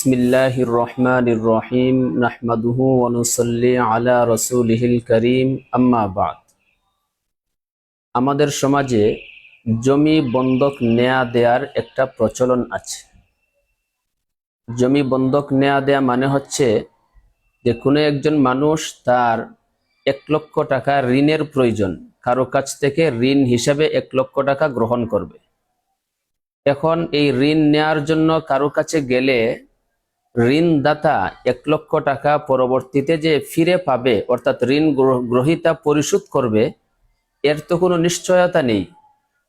بسم الله الرحمن الرحيم نحمده ونصلي على رسوله الكريم أما بعد আমাদের সমাজে জমি বন্ধক নেয়া দেয়ার একটা প্রচলন আছে জমি বন্ধক নেয়া দেয়া মানে হচ্ছে যে কোনো একজন মানুষ তার এক লক্ষ টাকা ঋণের প্রয়োজন কারো কাছ থেকে ঋণ হিসেবে এক লক্ষ টাকা গ্রহণ করবে এখন এই ঋণ নেয়ার জন্য কারো কাছে গেলে ঋণদাতা এক লক্ষ টাকা পরবর্তীতে যে ফিরে পাবে, অর্থাৎ ঋণ গ্র- গ্রহীতা পরিশোধ করবে, এর তো কোনো নিশ্চয়তা নেই।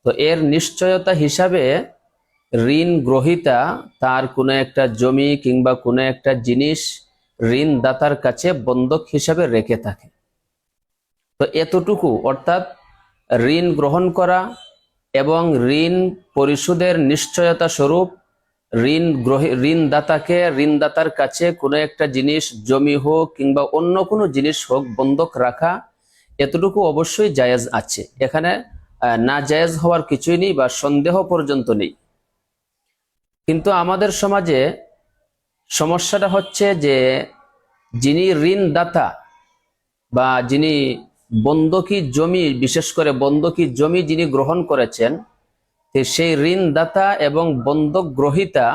তো এর নিশ্চয়তা হিসাবে ঋণ গ্রহীতা তার কোনো একটা জমি কিংবা কোনো একটা জিনিস ঋণদাতার কাছে বন্ধক হিসাবে রেখে থাকে। তো এতটুকু, অর্থাৎ ঋণ গ্রহণ করা এবং ঋণ পরিশোধের নিশ্চয়তা স্বরূপ ঋণ গ্রহী, ঋণদাতাকে, ঋণদাতার কাছে কোনো একটা জিনিস জমি হোক কিংবা অন্য কোনো জিনিস হোক বন্ধক রাখা এতটুকু অবশ্যই জায়েজ আছে। এখানে না জায়েজ হওয়ার কিছুই নেই বা সন্দেহ পর্যন্ত নেই। কিন্তু আমাদের সমাজে সমস্যাটা হচ্ছে যে যিনি ঋণদাতা বা যিনি বন্ধকি জমি, বিশেষ করে বন্ধকি জমি যিনি গ্রহণ করেছেন সেই ঋণদাতা এবং বন্ধক গ্রহীতা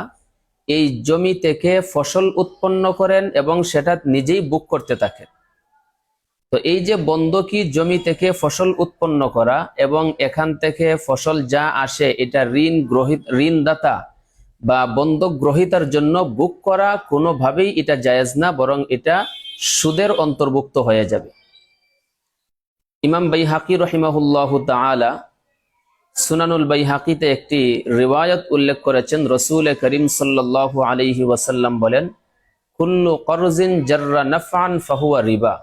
এই জমি থেকে ফসল উৎপন্ন করেন এবং সেটা নিজেই বুক করতে থাকেন। তো এই যে বন্ধকি জমি থেকে ফসল উৎপন্ন করা এবং এখান থেকে ফসল যা আসে এটা ঋণ গ্রহিত, ঋণদাতা বা বন্ধক গ্রহীতার জন্য বুক করা কোনোভাবেই এটা জায়েজ না, বরং এটা সুদের অন্তর্ভুক্ত হয়ে যাবে। ইমাম বাই বাইহাকি রহিমাহুল্লাহ তাআলা সুনানুল বাইহাকিতে একটি রিওয়ায়ত উল্লেখ করেছেন, রসুল করিম সাল্লাল্লাহু আলাইহি ওয়াসাল্লাম বলেন, কুল্লু করজিন জাররা নাফআন ফাহুয়া রিবা।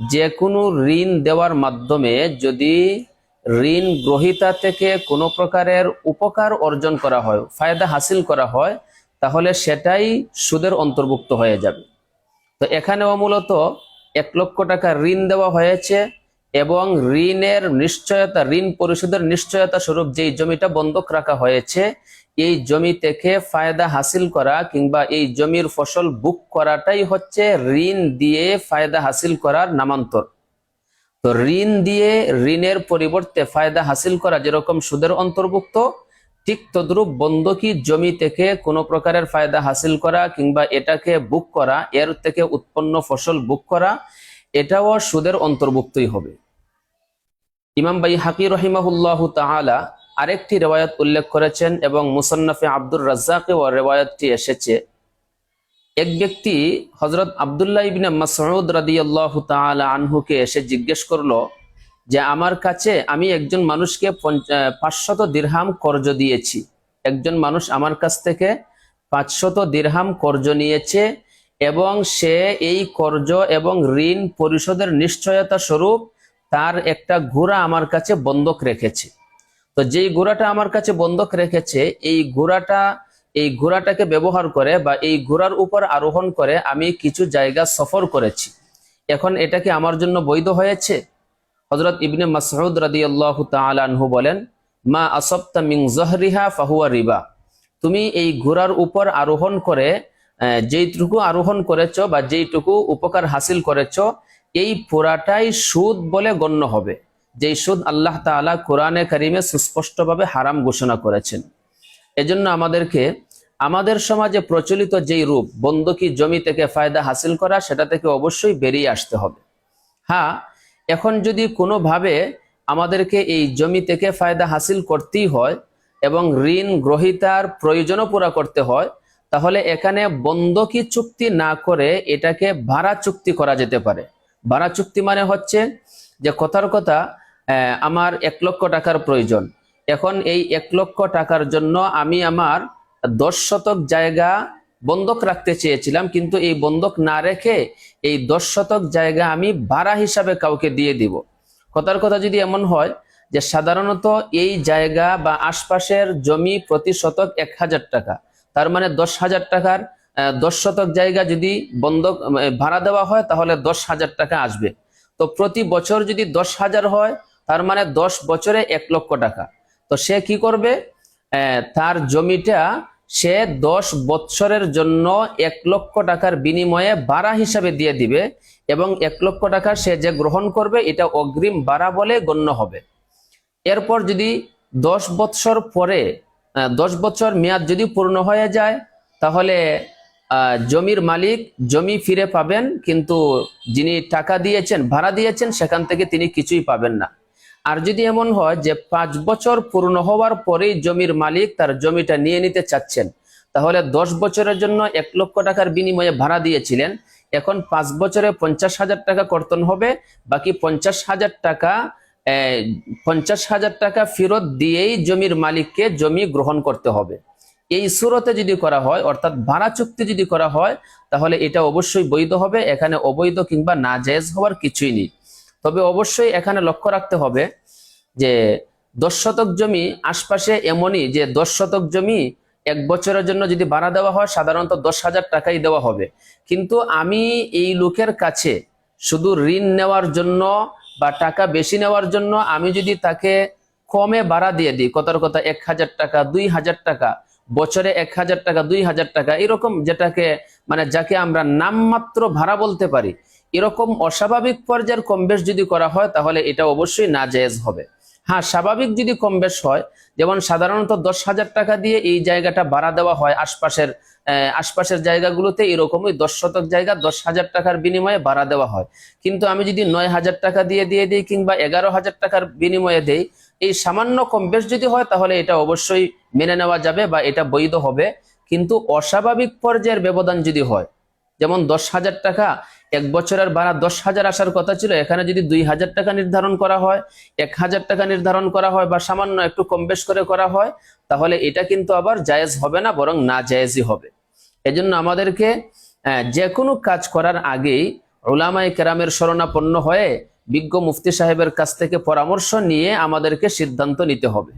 যে কোনো ঋণ দেওয়ার মাধ্যমে যদি ঋণ গ্রহীতা থেকে কোনো প্রকারের উপকার অর্জন করা হয়, ফায়দা হাসিল করা হয়, তাহলে সেটাই সুদের অন্তর্ভুক্ত হয়ে যাবে। তো এখানেও মূলত এক লক্ষ টাকা ঋণ দেওয়া হয়েছে এবং ঋণের নিশ্চয়তা, ঋণ পরিশোধের নিশ্চয়তা স্বরূপ যেই জমিটা বন্ধক রাখা হয়েছে, এই জমি থেকে ফায়দা হাসিল করা কিংবা এই জমির ফসল বুক করাটাই হচ্ছে ঋণ দিয়ে ফায়দা হাসিল করার নামান্তর। তো ঋণ দিয়ে ঋণের পরিবর্তে ফায়দা হাসিল করা যেরকম সুদের অন্তর্ভুক্ত, ঠিক তদ্রূপ বন্ধকি জমি থেকে কোনো প্রকারের ফায়দা হাসিল করা কিংবা এটাকে বুক করা, এর থেকে উৎপন্ন ফসল বুক করা এটাও সুদের অন্তর্ভুক্তই হবে। ইমাম বাই হাকি রহিমাহুল্লাহ তাআলা আরেকটি রেওয়ায়ত উল্লেখ করেছেন এবং মুসন্নফে আব্দুর রাজ্জাকে ও রেওয়ায়তটি এসেছে। এক ব্যক্তি হজরত আবদুল্লাহ ইবিন মাসউদ রাদিয়াল্লাহু তাআলা আনহুকে এসে জিজ্ঞেস করল যে, আমার কাছে আমি একজন মানুষকে পাঁচশত দিরহাম কর্জ দিয়েছি। একজন মানুষ আমার কাছ থেকে পাঁচশত দিরহাম কর্জ নিয়েছে। এবং সে এই কর্জ এবং ঋণ পরিশোধের নিশ্চয়তা স্বরূপ তার একটা ঘোড়া আমার কাছে বন্ধক রেখেছে। তো যেই ঘোড়াটা আমার কাছে বন্ধক রেখেছে, এই ঘোড়াটা, এই ঘোড়াটাকে ব্যবহার করে বা এই ঘোড়ার উপর আরোহণ করে আমি কিছু জায়গা সফর করেছি। এখন এটা কি আমার জন্য বৈধ হয়েছে? হজরত ইবনে মাসউদ রাদিয়াল্লাহু তাআলা আনহু বলেন, মা আসবতা মিন জহরিহা ফাহুয়া রিবা। তুমি এই ঘোড়ার উপর আরোহণ করে যেইটুকু আরোহণ করেছ বা যেইটুকু উপকার হাসিল করেছ, এই পুরাটাই সুদ বলে গণ্য হবে। যেই সুদ আল্লাহ তাআলা কোরআনে কারিমে সুস্পষ্টভাবে হারাম ঘোষণা করেছেন। এজন্য আমাদেরকে, আমাদের সমাজে প্রচলিত যেই রূপ বন্ধকি জমি থেকে ফায়দা হাসিল করা, সেটা থেকে অবশ্যই বেরিয়ে আসতে হবে। হ্যাঁ এখন যদি কোনোভাবে আমাদেরকে এই জমি থেকে ফায়দা হাসিল করতেই হয় এবং ঋণ, গ্রহীতার প্রয়োজনও পুরা করতে হয় তাহলে এখানে বন্ধকি চুক্তি না করে এটাকে ভাড়া চুক্তি করা যেতে পারে। ভাড়া চুক্তি মানে হচ্ছে যে কথার কথা আমার এক লক্ষ টাকার প্রয়োজন। এখন এই এক লক্ষ টাকার জন্য আমি আমার দশ শতক জায়গা বন্ধক রাখতে চেয়েছিলাম, কিন্তু এই বন্ধক না রেখে এই দশ শতক জায়গা আমি ভাড়া হিসাবে কাউকে দিয়ে দিব। কথার কথা যদি এমন হয় যে সাধারণত এই জায়গা বা আশপাশের জমি প্রতি শতক এক হাজার টাকা তার মানে দশ হাজার টাকার দশ শতক জায়গা যদি বন্ধক ভাড়া দেওয়া হয়, তাহলে দশ হাজার টাকা আসবে। তো প্রতি বছর যদি দশ হাজার হয়, তার মানে দশ বছরে এক লক্ষ টাকা। তো সে কি করবে? তার জমিটা সে দশ বৎসরের জন্য এক লক্ষ টাকার বিনিময়ে ভাড়া হিসাবে দিয়ে দিবে এবং এক লক্ষ টাকা সে যে গ্রহণ করবে, এটা অগ্রিম ভাড়া বলে গণ্য হবে। এরপর যদি দশ বৎসর পরে দশ বছর মেয়াদ যদি পূর্ণ হয়ে যায়, তাহলে জমির মালিক জমি ফিরে পাবেন, কিন্তু যিনি টাকা দিয়েছেন, ভাড়া দিয়েছেন, সেখান থেকে তিনি কিছুই পাবেন না। আর যদি এমন হয় যে পাঁচ বছর পূর্ণ হওয়ার পরেই জমির মালিক তার জমিটা নিয়ে নিতে চাচ্ছেন, তাহলে দশ বছরের জন্য এক লক্ষ টাকার বিনিময়ে ভাড়া দিয়েছিলেন। এখন পাঁচ বছরে পঞ্চাশ হাজার টাকা কর্তন হবে, বাকি পঞ্চাশ হাজার টাকা পঞ্চাশ হাজার টাকা ফেরত দিয়েই জমির মালিককে জমি গ্রহণ করতে হবে। এই সুরতে যদি করা হয়, অর্থাৎ ভাড়া চুক্তি যদি করা হয়, তাহলে এটা অবশ্যই বৈধ হবে, এখানে অবৈধ কিংবা না জায়েজ হওয়ার কিছুই নেই। তবে অবশ্যই এখানে লক্ষ্য রাখতে হবে যে, দশ শতক জমি আশপাশে এমনই যে, দশ শতক জমি এক বছরের জন্য যদি ভাড়া দেওয়া হয়, সাধারণত দশ হাজার টাকাই দেওয়া হবে। কিন্তু আমি এই লোকের কাছে শুধু ঋণ নেওয়ার জন্য বা টাকা বেশি নেওয়ার জন্য আমি যদি তাকে কমে ভাড়া দিয়ে দিই, কথার কথা এক হাজার টাকা, দুই হাজার টাকা, বছরে এক হাজার টাকা, দুই হাজার টাকা, এরকম যেটাকে মানে যাকে আমরা নামমাত্র ভাড়া বলতে পারি, এরকম অস্বাভাবিক পর্যায়ের কম বেশ যদি করা হয়, তাহলে এটা অবশ্যই না জায়েজ হবে। হ্যাঁ স্বাভাবিক যদি কম বেশ হয়, যেমন সাধারণত দশ হাজার টাকা দিয়ে এই জায়গাটা ভাড়া দেওয়া হয় আশপাশের আশপাশের জায়গাগুলোতে, এরকমই দশ শতক জায়গা দশ হাজার টাকার বিনিময়ে ভাড়া দেওয়া হয়। কিন্তু আমি যদি নয় হাজার টাকা দিয়ে দিয়ে দিই কিংবা এগারো হাজার টাকার বিনিময়ে দেই, এই সামান্য কম বেশ যদি হয়, তাহলে এটা অবশ্যই মেনে নেওয়া যাবে বা এটা বৈধ হবে। কিন্তু অস্বাভাবিক পর্যায়ের ব্যবধান যদি হয় যেমন দশ হাজার টাকা, এক বছরের ভাড়া দশ হাজার আসার কথা ছিল, এখানে যদি দুই হাজার টাকা নির্ধারণ করা হয়, এক হাজার টাকা নির্ধারণ করা হয় বা সামান্য একটু কম বেশ করে করা হয়, তাহলে এটা কিন্তু আবার জায়েজ হবে না, বরং না জায়েজই হবে। এজন্য আমাদেরকে যে কোনো কাজ করার আগেই ওলামাই কেরামের শরণাপন্ন হয়ে বিজ্ঞ মুফতি সাহেবের কাছ থেকে পরামর্শ নিয়ে আমাদেরকে সিদ্ধান্ত নিতে হবে।